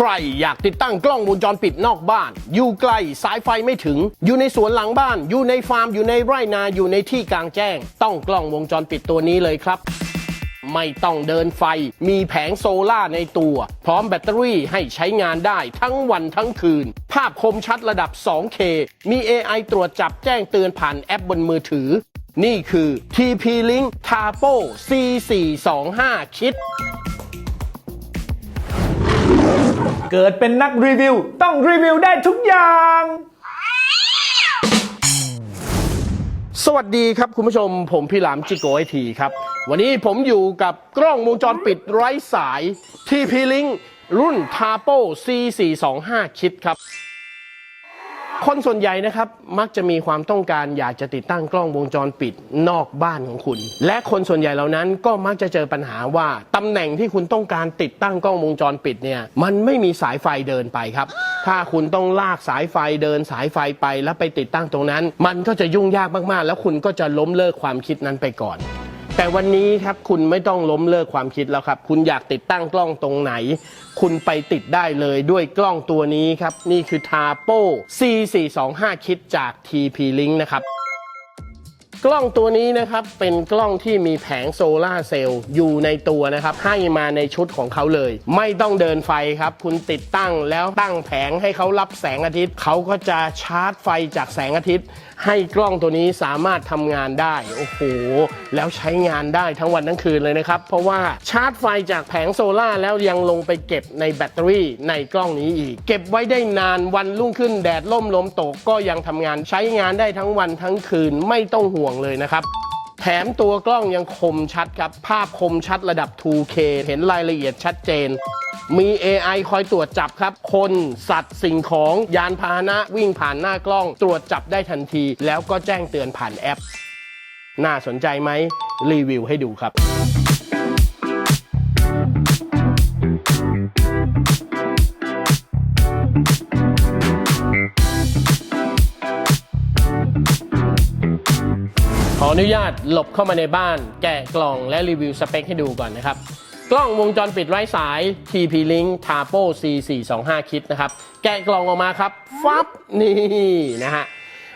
ใครอยากติดตั้งกล้องวงจรปิดนอกบ้าน อยู่ไกลสายไฟไม่ถึง อยู่ในสวนหลังบ้าน อยู่ในฟาร์ม อยู่ในไร่นา อยู่ในที่กลางแจ้ง ต้องกล้องวงจรปิดตัวนี้เลยครับ ไม่ต้องเดินไฟ มีแผงโซล่าในตัว พร้อมแบตเตอรี่ให้ใช้งานได้ทั้งวันทั้งคืน ภาพคมชัดระดับ 2K มี AI ตรวจจับแจ้งเตือนผ่านแอปบนมือถือ นี่คือ TP-Link Tapo C425 คิด เกิดเป็นนักรีวิว ต้องรีวิวได้ทุกอย่าง สวัสดีครับคุณผู้ชม ผมพี่หลามจิโกไอทีครับ วันนี้ผมอยู่กับกล้องวงจรปิดไร้สาย TP Link รุ่น Tapo C425 คิดครับ คนส่วนใหญ่นะครับมักจะมีความต้องการอยากจะติดตั้งกล้องวงจรปิดนอกบ้านของคุณ และคนส่วนใหญ่เหล่านั้นก็มักจะเจอปัญหาว่าตำแหน่งที่คุณต้องการติดตั้งกล้องวงจรปิดเนี่ยมันไม่มีสายไฟเดินไปครับ ถ้าคุณต้องลากสายไฟเดินสายไฟไปแล้วไปติดตั้งตรงนั้น มันก็จะยุ่งยากมากๆ แล้วคุณก็จะล้มเลิกความคิดนั้นไปก่อน แต่วันนี้ครับคุณไม่ต้องล้มเลิกความคิดแล้วครับ คุณอยากติดตั้งกล้องตรงไหน คุณไปติดได้เลยด้วยกล้องตัวนี้ครับ นี่คือ Tapo C425 คิดจาก TP Link นะครับกล้องตัวนี้นะครับเป็นกล้องที่มีแผงโซลาร์เซลล์อยู่ในตัวนะครับ ให้มาในชุดของเขาเลย ไม่ต้องเดินไฟครับ คุณติดตั้งแล้วตั้งแผงให้เขารับแสงอาทิตย์ เขาก็จะชาร์จไฟจากแสงอาทิตย์ ให้กล้องตัวนี้สามารถทำงานได้ โอ้โห แล้วใช้งานได้ทั้งวันทั้งคืนเลยนะครับ เพราะว่าชาร์จไฟจากแผงโซลาแล้วยังลงไปเก็บในแบตเตอรี่ในกล้องนี้อีก เก็บไว้ได้นานวันรุ่งขึ้นแดดล่มลมตกก็ยังทำงานใช้งานได้ทั้งวันทั้งคืนไม่ต้องห่วงเลยนะครับ แถมตัวกล้องยังคมชัดครับ ภาพคมชัดระดับ 2K เห็นรายละเอียดชัดเจน มี AI คอยตรวจจับครับ คนสัตว์สิ่งของยานพาหนะวิ่งผ่านหน้ากล้อง ตรวจจับได้ทันที แล้วก็แจ้งเตือนผ่านแอป น่าสนใจไหมรีวิวให้ดูครับ ขออนุญาตหลบเข้ามาในบ้าน แกะกล่องและรีวิวสเปคให้ดูก่อนนะครับ กล้องวงจรปิดไร้สาย TP Link Tapo C425 คิดนะครับ แกะกล่องออกมาครับ ฟับ นี่นะฮะ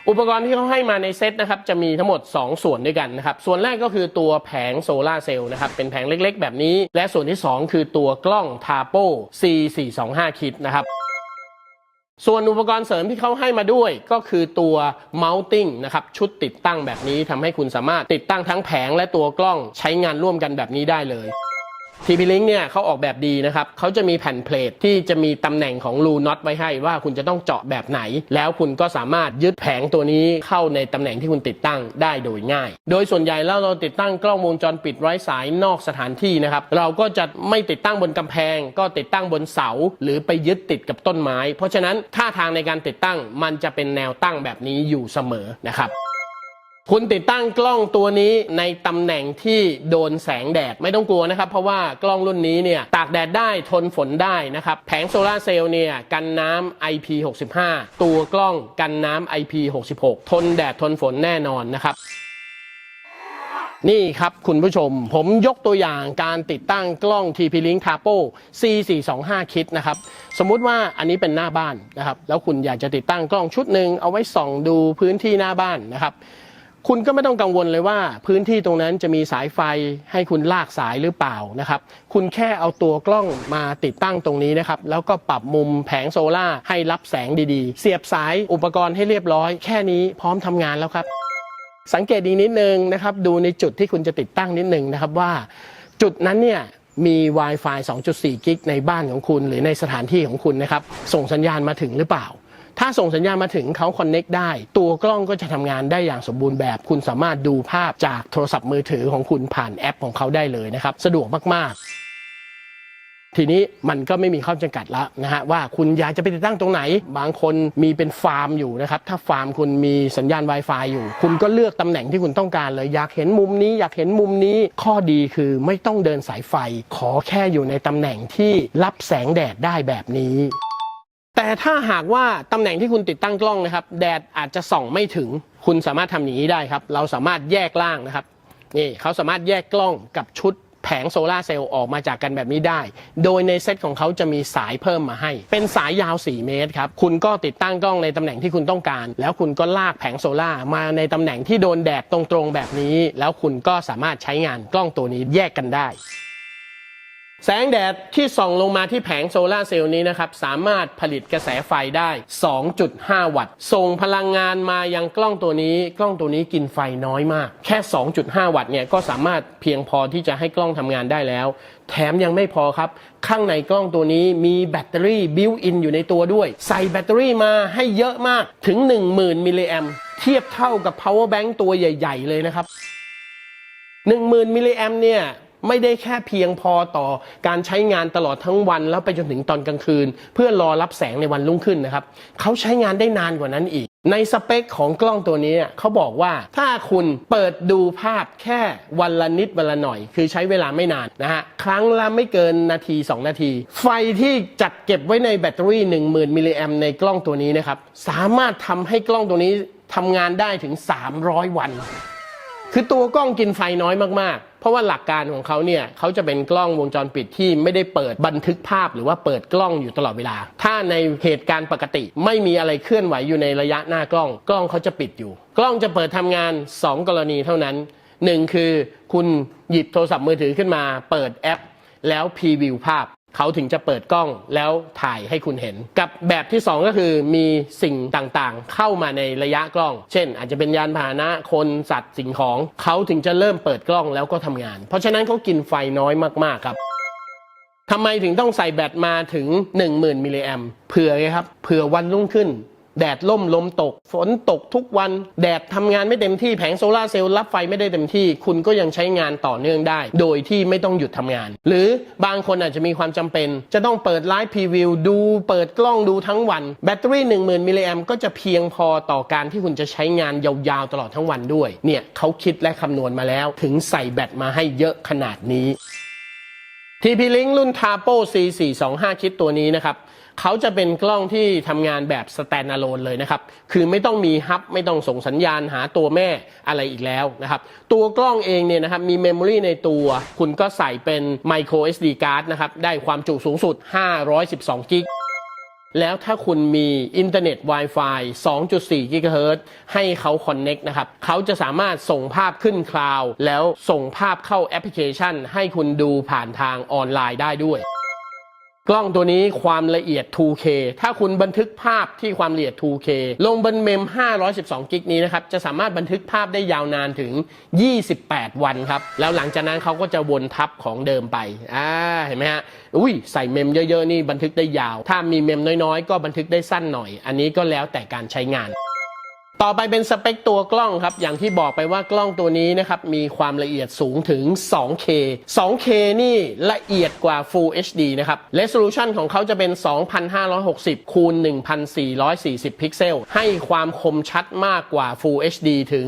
อุปกรณ์ที่เขาให้มาในเซตนะครับ จะมีทั้งหมด 2 ส่วนด้วยกันนะครับ ส่วนแรกก็คือตัวแผงโซลาเซลล์นะครับ เป็นแผงเล็กๆ แบบนี้ และส่วนที่ 2 คือตัวกล้อง Tapo C425 คิดนะครับ ส่วนอุปกรณ์เสริมที่เขาให้มาด้วยก็คือตัว mounting นะครับชุดติดตั้งแบบนี้ทำให้คุณสามารถติดตั้งทั้งแผงและตัวกล้องใช้งานร่วมกันแบบนี้ได้เลย TP Link เนี่ยเขาออกแบบดีนะครับเขาจะมีแผ่นเพลทที่จะมีตำแหน่งของรูน็อตไว้ให้ว่าคุณจะต้องเจาะแบบไหน แล้วคุณก็สามารถยึดแผงตัวนี้เข้าในตำแหน่งที่คุณติดตั้งได้โดยง่าย โดยส่วนใหญ่แล้วเราติดตั้งกล้องวงจรปิดไร้สายนอกสถานที่นะครับเราก็จะไม่ติดตั้งบนกำแพง ก็ติดตั้งบนเสา หรือไปยึดติดกับต้นไม้ เพราะฉะนั้นท่าทางในการติดตั้งมันจะเป็นแนวตั้งแบบนี้อยู่เสมอนะครับ คุณติดตั้งกล้องตัวนี้ในตำแหน่งที่โดนแสงแดดไม่ต้องกลัวนะครับ เพราะว่ากล้องรุ่นนี้เนี่ยตากแดดได้ทนฝนได้นะครับ แผงโซลาร์เซลล์เนี่ยกันน้ำ IP65 ตัวกล้องกันน้ำ IP66 ทนแดดทนฝนแน่นอนนะครับนี่ครับคุณผู้ชม ผมยกตัวอย่างการติดตั้งกล้อง TP Link Tapo C425 คิดนะครับ สมมุติว่าอันนี้เป็นหน้าบ้านนะครับ แล้วคุณอยากจะติดตั้งกล้องชุดหนึ่งเอาไว้ส่องดูพื้นที่หน้าบ้านนะครับ คุณก็ไม่ต้องกังวลเลยว่า พื้นที่ตรงนั้นจะมีสายไฟให้คุณลากสายหรือเปล่านะครับ คุณแค่เอาตัวกล้องมาติดตั้งตรงนี้นะครับ แล้วก็ปรับมุมแผงโซล่าให้รับแสงดีๆ เสียบสายอุปกรณ์ให้เรียบร้อย แค่นี้พร้อมทำงานแล้วครับ สังเกตดีนิดนึงนะครับ ดูในจุดที่คุณจะติดตั้งนิดนึงนะครับว่า จุดนั้นเนี่ยมี Wi-Fi 2.4 กิกในบ้านของคุณ หรือในสถานที่ของคุณนะครับ ส่งสัญญาณมาถึงหรือเปล่า ถ้าส่งสัญญาณมาถึงเขาคอนเน็กได้ ตัวกล้องก็จะทำงานได้อย่างสมบูรณ์แบบ คุณสามารถดูภาพจากโทรศัพท์มือถือของคุณผ่านแอปของเขาได้เลยนะครับ สะดวกมาก ๆทีนี้มันก็ไม่มีข้อจำกัดแล้วนะฮะว่าคุณอยากจะไปติดตั้งตรงไหน บางคนมีเป็นฟาร์มอยู่นะครับ ถ้าฟาร์มคุณมีสัญญาณ Wi-Fi อยู่ คุณก็เลือกตำแหน่งที่คุณต้องการเลยอยากเห็นมุมนี้อยากเห็นมุมนี้ข้อดีคือไม่ต้องเดินสายไฟ ขอแค่อยู่ในตำแหน่งที่รับแสงแดดได้แบบนี้ แต่ถ้าหากว่าตำแหน่งที่คุณติดตั้งกล้องนะครับ แดดอาจจะส่องไม่ถึง คุณสามารถทำอย่างนี้ได้ครับ เราสามารถแยกล่างนะครับนี่เขาสามารถแยกกล้องกับชุดแผงโซลาร์เซลล์ออกมาจากกันแบบนี้ได้ โดยในเซตของเขาจะมีสายเพิ่มมาให้ เป็นสายยาว 4 เมตรครับ คุณก็ติดตั้งกล้องในตำแหน่งที่คุณต้องการ แล้วคุณก็ลากแผงโซลาร์มาในตำแหน่งที่โดนแดดตรงๆแบบนี้ แล้วคุณก็สามารถใช้งานกล้องตัวนี้แยกกันได้ แสงแดดที่ส่องลงมาที่แผงโซลาร์เซลล์นี้นะครับ สามารถผลิตกระแสไฟได้ 2.5 วัตต์ ส่งพลังงานมายังกล้องตัวนี้ กล้องตัวนี้กินไฟน้อยมาก แค่ 2.5 วัตต์เนี่ยก็สามารถเพียงพอที่จะให้กล้องทำงานได้แล้ว แถมยังไม่พอครับ ข้างในกล้องตัวนี้มีแบตเตอรี่บิวอินอยู่ในตัวด้วย ใส่แบตเตอรี่มาให้เยอะมากถึง 10,000 มิลลิแอมเทียบเท่ากับ power bank ตัวใหญ่ ๆ เลยนะครับ10,000 มิลลิแอมเนี่ย ไม่ได้แค่เพียงพอต่อการใช้งานตลอดทั้งวันแล้วไปจนถึงตอนกลางคืน เพื่อรอรับแสงในวันรุ่งขึ้นนะครับเขาใช้งานได้นานกว่านั้นอีก ในสเปคของกล้องตัวนี้เขาบอกว่าถ้าคุณเปิดดูภาพแค่วันละนิดวันละหน่อย คือใช้เวลาไม่นานนะฮะครั้งละไม่เกินนาที 2 นาที ไฟที่จัดเก็บไว้ในแบตเตอรี่ 10,000 มิลลิแอมในกล้องตัวนี้นะครับสามารถทำให้กล้องตัวนี้ทำงานได้ถึง 300 วัน คือตัวกล้องกินไฟน้อยมากๆ เพราะว่าหลักการของเขาเนี่ยเขาจะเป็นกล้องวงจรปิดที่ไม่ได้เปิดบันทึกภาพหรือว่าเปิดกล้องอยู่ตลอดเวลา ถ้าในเหตุการณ์ปกติ ไม่มีอะไรเคลื่อนไหวอยู่ในระยะหน้ากล้อง กล้องเขาจะปิดอยู่ กล้องจะเปิดทำงาน 2 กรณีเท่านั้นหนึ่งคือคุณหยิบโทรศัพท์มือถือขึ้นมา เปิดแอป แล้วพรีวิวภาพ เขาถึงจะเปิดกล้องแล้วถ่ายให้คุณเห็น กับแบบที่ 2 ก็คือมีสิ่งต่างๆ เข้ามาในระยะกล้อง เช่น อาจจะเป็นยานพาหนะคนสัตว์สิ่งของ เขาถึงจะเริ่มเปิดกล้องแล้วก็ทำงาน เพราะฉะนั้นเขากินไฟน้อยมากๆครับทำไมถึงต้องใส่แบตมาถึง 10,000มิลลิแอมเผื่อไงครับเผื่อวันรุ่งขึ้น แดดล่มลมตก ฝนตกทุกวัน แดดทำงานไม่เต็มที่แผงโซลาร์เซลล์รับไฟไม่ได้เต็มที่ คุณก็ยังใช้งานต่อเนื่องได้ โดยที่ไม่ต้องหยุดทำงาน หรือบางคนอาจจะมีความจำเป็น จะต้องเปิดไลฟ์พรีวิวดูเปิดกล้องดูทั้งวัน แบตเตอรี่ 10,000 มิลลิแอมก็จะเพียงพอต่อการที่คุณจะใช้งานยาวๆตลอดทั้งวันด้วย เนี่ยเขาคิดและคำนวณมาแล้ว ถึงใส่แบตมาให้เยอะขนาดนี้ TP Link รุ่น Tapo C425 คิดตัวนี้นะครับเขาจะเป็นกล้องที่ทำงานแบบ standalone เลยนะครับ คือไม่ต้องมีฮับ ไม่ต้องส่งสัญญาณหาตัวแม่อะไรอีกแล้วนะครับ ตัวกล้องเองเนี่ยนะครับ มีเมมโมรีในตัว คุณก็ใส่เป็น micro SD card นะครับ ได้ความจุสูงสุด 512 กิก แล้วถ้าคุณมีอินเทอร์เน็ต Wi-Fi 2.4 GHz ให้เขาคอนเน c t นะครับ เขาจะสามารถส่งภาพขึ้นคลาวด์แล้วส่งภาพเข้าแอปพลิเคชัน ให้คุณดูผ่านทางออนไลน์ได้ด้วย กล้องตัวนี้ความละเอียด 2K ถ้าคุณบันทึกภาพที่ความละเอียด 2K ลงบนเมม 512 กิกนี้นะครับ จะสามารถบันทึกภาพได้ยาวนานถึง 28 วันครับ แล้วหลังจากนั้นเขาก็จะวนทับของเดิมไป อ่า เห็นไหมฮะ อุ้ยใส่เมมเยอะๆ นี่บันทึกได้ยาว ถ้ามีเมมน้อยๆ ก็บันทึกได้สั้นหน่อย อันนี้ก็แล้วแต่การใช้งาน ต่อไปเป็นสเปคตัวกล้องครับ อย่างที่บอกไปว่ากล้องตัวนี้นะครับ มีความละเอียดสูงถึง 2K 2K นี่ละเอียดกว่า Full HD นะครับ Resolution ของเขาจะเป็น 2560 คูณ 1440 พิกเซล ให้ความคมชัดมากกว่า Full HD ถึง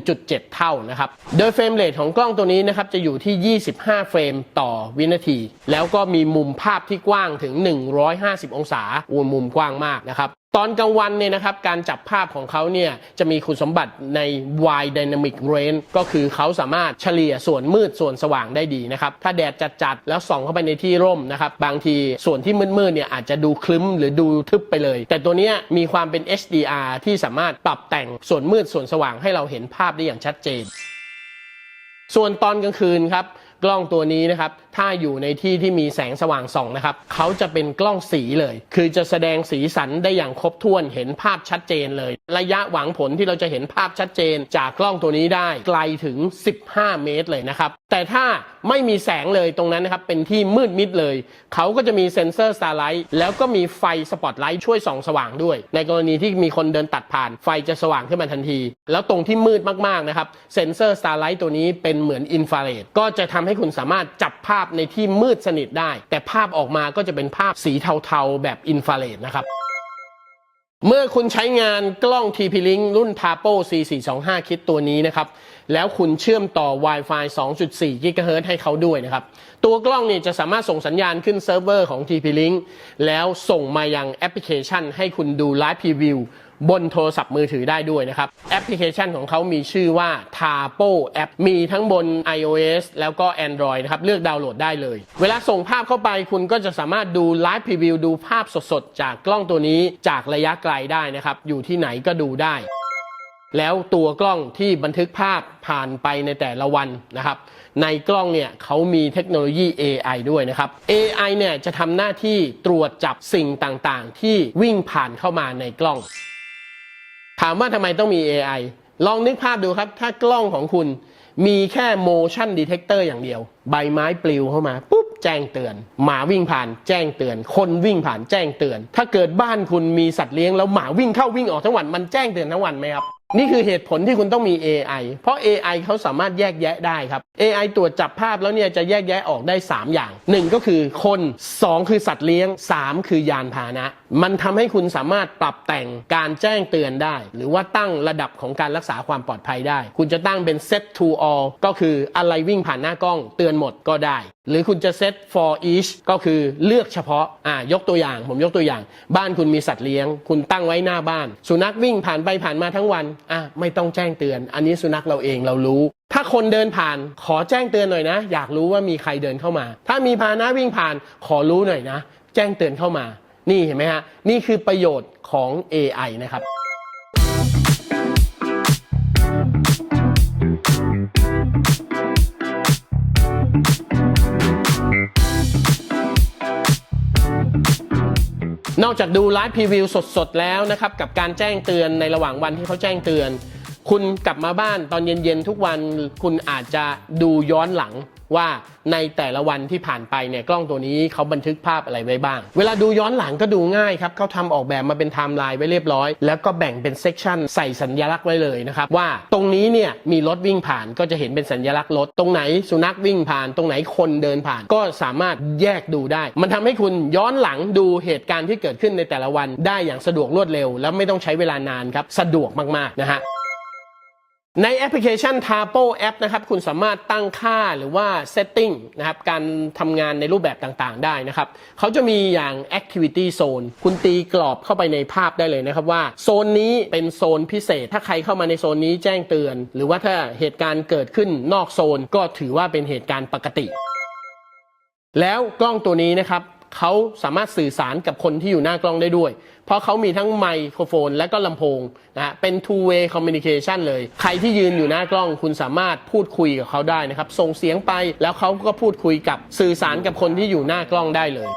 1.7 เท่านะครับ โดยเฟรมเรทของกล้องตัวนี้นะครับ จะอยู่ที่ 25 เฟรมต่อวินาที แล้วก็มีมุมภาพที่กว้างถึง 150 องศาอูมุมกว้างมากนะครับ ตอนกลางวันเนี่ยนะครับการจับภาพของเขาเนี่ยจะมีคุณสมบัติใน wide dynamic range ก็คือเขาสามารถเฉลี่ยส่วนมืดส่วนสว่างได้ดีนะครับถ้าแดดจัดๆแล้วส่องเข้าไปในที่ร่มนะครับบางทีส่วนที่มืดๆเนี่ยอาจจะดูคลึ้มหรือดูทึบไปเลย แต่ตัวนี้มีความเป็น HDR ที่สามารถปรับแต่งส่วนมืดส่วนสว่างให้เราเห็นภาพได้อย่างชัดเจน ส่วนตอนกลางคืนครับกล้องตัวนี้นะครับ ถ้าอยู่ในที่ที่มีแสงสว่างส่องนะครับเขาจะเป็นกล้องสีเลย คือจะแสดงสีสันได้อย่างครบถ้วนเห็นภาพชัดเจนเลย ระยะหวังผลที่เราจะเห็นภาพชัดเจน จากกล้องตัวนี้ได้ไกลถึง 15 เมตรเลยนะครับแต่ถ้าไม่มีแสงเลยตรงนั้นนะครับเป็นที่มืดมิดเลยเขาก็จะมีเซ็นเซอร์สตาร์ไลท์แล้วก็มีไฟสปอตไลท์ช่วยส่องสว่างด้วย ในกรณีที่มีคนเดินตัดผ่านไฟจะสว่างขึ้นมาทันที แล้วตรงที่มืดมากๆนะครับเซ็นเซอร์สตาร์ไลท์ตัวนี้เป็นเหมือนอินฟราเรดก็จะทำให้คุณสามารถจับภาพในที่มืดสนิทได้ แต่ภาพออกมาก็จะเป็นภาพสีเทาๆ แบบอินฟราเรดนะครับเมื่อคุณใช้งานกล้อง TP Link รุ่น Tapo C425 คิดตัวนี้นะครับ แล้วคุณเชื่อมต่อ Wi-Fi 2.4 GHz ให้เขาด้วยนะครับ ตัวกล้องนี่จะสามารถส่งสัญญาณขึ้นเซิร์ฟเวอร์ของ TP-Link แล้วส่งมายังแอปพลิเคชันให้คุณดูไลฟ์พรีวิว บนโทรศัพท์มือถือได้ด้วยนะครับ แอปพลิเคชันของเขามีชื่อว่า Tapo App มีทั้งบน iOS แล้วก็ Android นะครับ เลือกดาวน์โหลดได้เลย เวลาส่งภาพเข้าไปคุณก็จะสามารถดูไลฟ์พรีวิวดูภาพสดๆ จากกล้องตัวนี้จากระยะไกลได้นะครับ อยู่ที่ไหนก็ดูได้ แล้วตัวกล้องที่บันทึกภาพผ่านไปในแต่ละวันนะครับ ในกล้องเนี่ยเขามีเทคโนโลยี AI ด้วยนะครับ AI เนี่ยจะทำหน้าที่ตรวจจับสิ่งต่างๆ ที่วิ่งผ่านเข้ามาในกล้อง ถามว่าทำไมต้องมี AI ลองนึกภาพดูครับ ถ้ากล้องของคุณมีแค่ motion detector อย่างเดียว ใบไม้ปลิวเข้ามาปุ๊บแจ้งเตือน หมาวิ่งผ่านแจ้งเตือน คนวิ่งผ่านแจ้งเตือน ถ้าเกิดบ้านคุณมีสัตว์เลี้ยงแล้วหมาวิ่งเข้าวิ่งออกทั้งวันมันแจ้งเตือนทั้งวันไหมครับ นี่คือเหตุผลที่คุณต้องมี AI เพราะ AI เขาสามารถแยกแยะได้ครับ AI ตรวจจับภาพแล้วเนี่ยจะแยกแยะออกได้ 3 อย่าง 1 ก็คือคน 2 คือสัตว์เลี้ยง 3 คือยานพาหนะ มันทำให้คุณสามารถปรับแต่งการแจ้งเตือนได้ หรือว่าตั้งระดับของการรักษาความปลอดภัยได้ คุณจะตั้งเป็น set to all ก็คืออะไรวิ่งผ่านหน้ากล้องเตือนหมดก็ได้หรือคุณจะ set for each ก็คือเลือกเฉพาะ อ่ายกตัวอย่าง ผมยกตัวอย่าง บ้านคุณมีสัตว์เลี้ยง คุณตั้งไว้หน้าบ้าน สุนัขวิ่งผ่านไปผ่านมาทั้งวัน อะ ไม่ต้องแจ้งเตือน อันนี้สุนัขเราเองเรารู้ ถ้าคนเดินผ่าน ขอแจ้งเตือนหน่อยนะ อยากรู้ว่ามีใครเดินเข้ามา ถ้ามีพาหนะวิ่งผ่าน ขอรู้หน่อยนะ แจ้งเตือนเข้ามา นี่เห็นไหมฮะ นี่คือประโยชน์ของ AI นะครับ นอกจากดูไลฟ์พรีวิวสดๆแล้วนะครับกับการแจ้งเตือนในระหว่างวันที่เขาแจ้งเตือน คุณกลับมาบ้านตอนเย็นๆทุกวันคุณอาจจะดูย้อนหลังว่าในแต่ละวันที่ผ่านไปเนี่ยกล้องตัวนี้เขาบันทึกภาพอะไรไว้บ้าง เวลาดูย้อนหลังก็ดูง่ายครับเขาทำออกแบบมาเป็นไทม์ไลน์ไว้เรียบร้อย แล้วก็แบ่งเป็นเซกชันใส่สัญลักษณ์ไว้เลยนะครับ ว่าตรงนี้เนี่ยมีรถวิ่งผ่านก็จะเห็นเป็นสัญลักษณ์รถ ตรงไหนสุนัขวิ่งผ่าน ตรงไหนคนเดินผ่าน ก็สามารถแยกดูได้ มันทำให้คุณย้อนหลังดูเหตุการณ์ที่เกิดขึ้นในแต่ละวัน ได้อย่างสะดวกรวดเร็ว แล้วไม่ต้องใช้เวลานานครับสะดวกมากๆนะฮะ ในแอปพลิเคชัน Tapo App นะครับคุณสามารถตั้งค่าหรือว่า Setting นะครับการทำงานในรูปแบบต่างๆ ได้นะครับเขาจะมีอย่าง Activity Zone คุณตีกรอบเข้าไปในภาพได้เลยนะครับว่าโซนนี้เป็นโซนพิเศษ ถ้าใครเข้ามาในโซนนี้แจ้งเตือน หรือว่าถ้าเหตุการณ์เกิดขึ้นนอกโซน ก็ถือว่าเป็นเหตุการณ์ปกติแล้วกล้องตัวนี้นะครับ เขาสามารถสื่อสารกับคนที่อยู่หน้ากล้องได้ด้วย เพราะเขามีทั้งไมโครโฟน และก็ลำโพงนะฮะเป็น two way communication เลย ใครที่ยืนอยู่หน้ากล้องคุณสามารถพูดคุยกับเขาได้นะครับ ส่งเสียงไปแล้วเขาก็พูดคุยกับสื่อสารกับคนที่อยู่หน้ากล้องได้เลย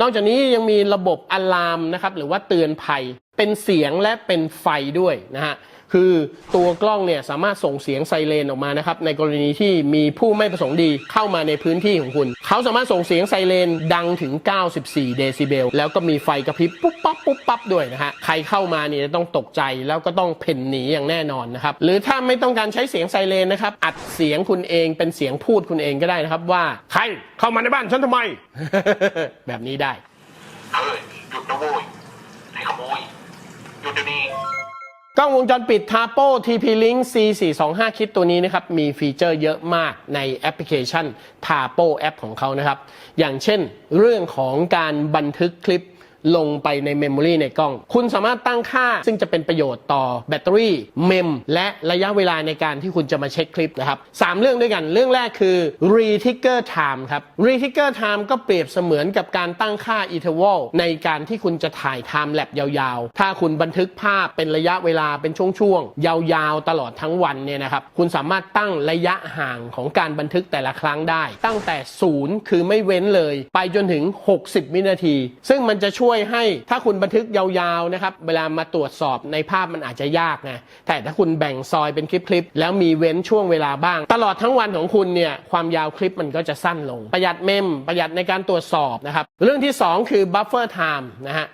นอกจากนี้ยังมีระบบอะลามนะครับหรือว่าเตือนภัย เป็นเสียงและเป็นไฟด้วยนะฮะคือตัวกล้องเนี่ยสามารถส่งเสียงไซเรนออกมานะครับในกรณีที่มีผู้ไม่ประสงค์ดีเข้ามาในพื้นที่ของคุณ เขาสามารถส่งเสียงไซเรนดังถึง 94 เดซิเบล แล้วก็มีไฟกระพริบปุ๊บปั๊บปุ๊บปั๊บด้วยนะฮะใครเข้ามาเนี่ยต้องตกใจแล้วก็ต้องเพ่นหนีอย่างแน่นอนนะครับหรือถ้าไม่ต้องการใช้เสียงไซเรนนะครับอัดเสียงคุณเองเป็นเสียงพูดคุณเองก็ได้นะครับว่าใครเข้ามาในบ้านฉันทำไม แบบนี้ได้ เฮ้ยหยุดนะโว้ยไอ้ขโมยหยุด เดี๋ยวนี้กล้องวงจรปิด Tapo TP Link C425 คิดตัวนี้นะครับ มีฟีเจอร์เยอะมากในแอปพลิเคชัน Tapo App ของเขานะครับ อย่างเช่นเรื่องของการบันทึกคลิป ลงไปในเมมโมรีในกล้อง คุณสามารถตั้งค่าซึ่งจะเป็นประโยชน์ต่อแบตเตอรี่เมมและระยะเวลาในการที่คุณจะมาเช็คคลิปนะครับสามเรื่องด้วยกันเรื่องแรกคือ re-trigger time ครับ re-trigger time ก็เปรียบเสมือนกับการตั้งค่า interval ในการที่คุณจะถ่าย time lapse ยาวๆ ถ้าคุณบันทึกภาพเป็นระยะเวลาเป็นช่วงๆ ยาวๆ ตลอดทั้งวันเนี่ยนะครับคุณสามารถตั้งระยะห่างของการบันทึกแต่ละครั้งได้ ตั้งแต่ศูนย์คือไม่เว้นเลย ไปจนถึง 60 วินาที ซึ่งมันจะช่วยให้ถ้าคุณบันทึกยาวๆนะครับเวลามาตรวจสอบในภาพมันอาจจะยากไงแต่ถ้าคุณแบ่งซอยเป็นคลิปๆแล้วมีเว้นช่วงเวลาบ้าง ตลอดทั้งวันของคุณเนี่ยความยาวคลิปมันก็จะสั้นลง ประหยัดเมมประหยัดในการตรวจสอบนะครับเรื่องที่ 2 คือ buffer time นะฮะ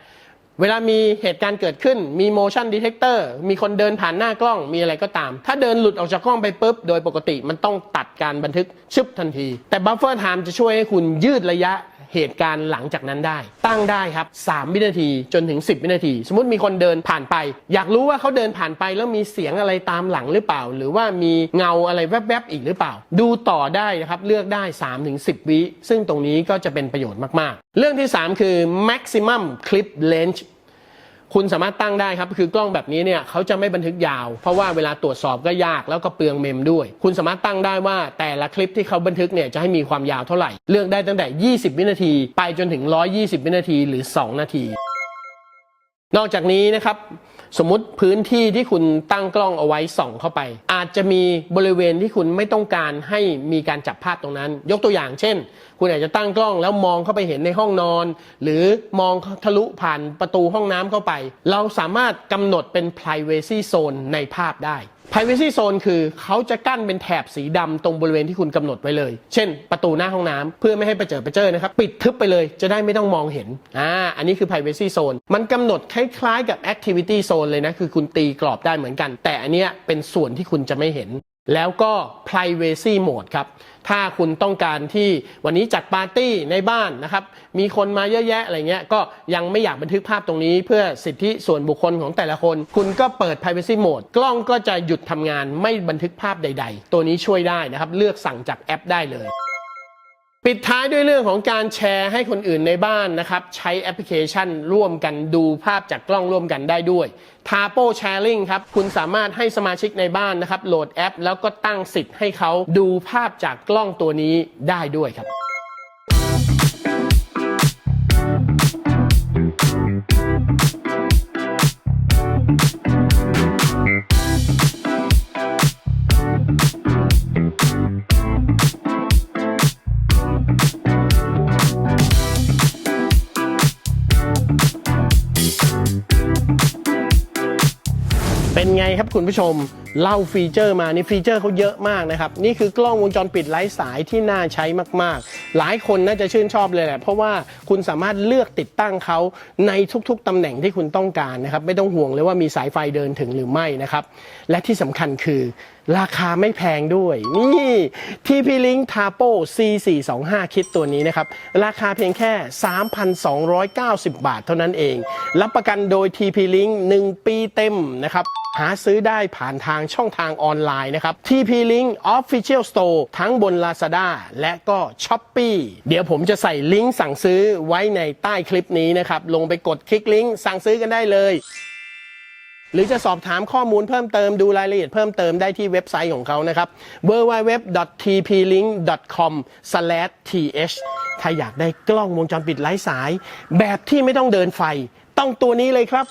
เวลามีเหตุการณ์เกิดขึ้น มี motion detector มีคนเดินผ่านหน้ากล้อง มีอะไรก็ตาม ถ้าเดินหลุดออกจากกล้องไปปุ๊บ โดยปกติมันต้องตัดการบันทึกชึบทันที แต่ buffer time จะช่วยให้คุณยืดระยะ เหตุการณ์หลังจากนั้นได้ ตั้งได้ครับ 3 วินาทีจนถึง 10 วินาที สมมติมีคนเดินผ่านไป อยากรู้ว่าเขาเดินผ่านไปแล้วมีเสียงอะไรตามหลังหรือเปล่า หรือว่ามีเงาอะไรแวบๆอีกหรือเปล่า ดูต่อได้นะครับเลือกได้ 3-10 วิซึ่งตรงนี้ก็จะเป็นประโยชน์มากๆ เรื่องที่ 3 คือ maximum clip length คุณสามารถตั้งได้ครับ คือกล้องแบบนี้เนี่ยเขาจะไม่บันทึกยาว เพราะว่าเวลาตรวจสอบก็ยากแล้วก็เปลืองเมมด้วย คุณสามารถตั้งได้ว่าแต่ละคลิปที่เขาบันทึกเนี่ยจะให้มีความยาวเท่าไหร่ เลือกได้ตั้งแต่ 20 วินาที ไปจนถึง 120 วินาทีหรือ 2 นาที นอกจากนี้นะครับสมมุติพื้นที่ที่คุณตั้งกล้องเอาไว้ส่องเข้าไป อาจจะมีบริเวณที่คุณไม่ต้องการให้มีการจับภาพตรงนั้น ยกตัวอย่างเช่น คุณอาจจะตั้งกล้องแล้วมองเข้าไปเห็นในห้องนอน หรือมองทะลุผ่านประตูห้องน้ำเข้าไป เราสามารถกำหนดเป็น privacy zone ในภาพได้ privacy zone คือเขาจะกั้นเป็นแถบสีดำตรงบริเวณที่คุณกำหนดไว้เลย เช่น ประตูหน้าห้องน้ำเพื่อไม่ให้ไปเจอไปเจอนะครับ ปิดทึบไปเลยจะได้ไม่ต้องมองเห็นอ่าอันนี้คือ privacy zone มันกำหนดคล้ายๆกับ activity zone เลยนะ คือคุณตีกรอบได้เหมือนกัน แต่อันเนี้ยเป็นส่วนที่คุณจะไม่เห็น แล้วก็ privacy mode ครับ ถ้าคุณต้องการที่วันนี้จัดปาร์ตี้ในบ้านนะครับ มีคนมาเยอะแยะอะไรเงี้ย ก็ยังไม่อยากบันทึกภาพตรงนี้ เพื่อสิทธิส่วนบุคคลของแต่ละคน คุณก็เปิด privacy mode กล้องก็จะหยุดทำงานไม่บันทึกภาพใด ๆ ตัวนี้ช่วยได้นะครับ เลือกสั่งจากแอปได้เลย ปิดท้ายด้วยเรื่องของการแชร์ให้คนอื่นในบ้านนะครับ ใช้แอปพลิเคชันร่วมกันดูภาพจากกล้องร่วมกันได้ด้วย t a p o Sharing ครับ คุณสามารถให้สมาชิกในบ้านนะครับ โหลดแอป แล้วก็ตั้งสิทธิ์ให้เขาดูภาพจากกล้องตัวนี้ได้ด้วยครับ ครับคุณผู้ชม เล่าฟีเจอร์มานี่ฟีเจอร์เขาเยอะมากนะครับ นี่คือกล้องวงจรปิดไร้สายที่น่าใช้มาก ๆ หลายคนน่าจะชื่นชอบเลยแหละ เพราะว่าคุณสามารถเลือกติดตั้งเขาในทุกๆตำแหน่งที่คุณต้องการนะครับ ไม่ต้องห่วงเลยว่ามีสายไฟเดินถึงหรือไม่นะครับ และที่สำคัญคือราคาไม่แพงด้วย นี่ TP Link Tapo C425 คิดตัวนี้นะครับ ราคาเพียงแค่ 3,290 บาทเท่านั้นเอง รับประกันโดย TP Link 1 ปีเต็มนะครับ หาซื้อได้ผ่านทางช่องทางออนไลน์นะครับ TP Link Official Store ทั้งบน Lazada และก็ Shopee เดี๋ยวผมจะใส่ลิงก์สั่งซื้อไว้ในใต้คลิปนี้นะครับ ลงไปกดคลิกลิงก์สั่งซื้อกันได้เลย หรือจะสอบถามข้อมูลเพิ่มเติมดูรายละเอียดเพิ่มเติมได้ที่เว็บไซต์ของเขานะครับ www.tplink.com/th ถ้าอยากได้กล้องวงจรปิดไร้สาย แบบที่ไม่ต้องเดินไฟ ต้องตัวนี้เลยครับ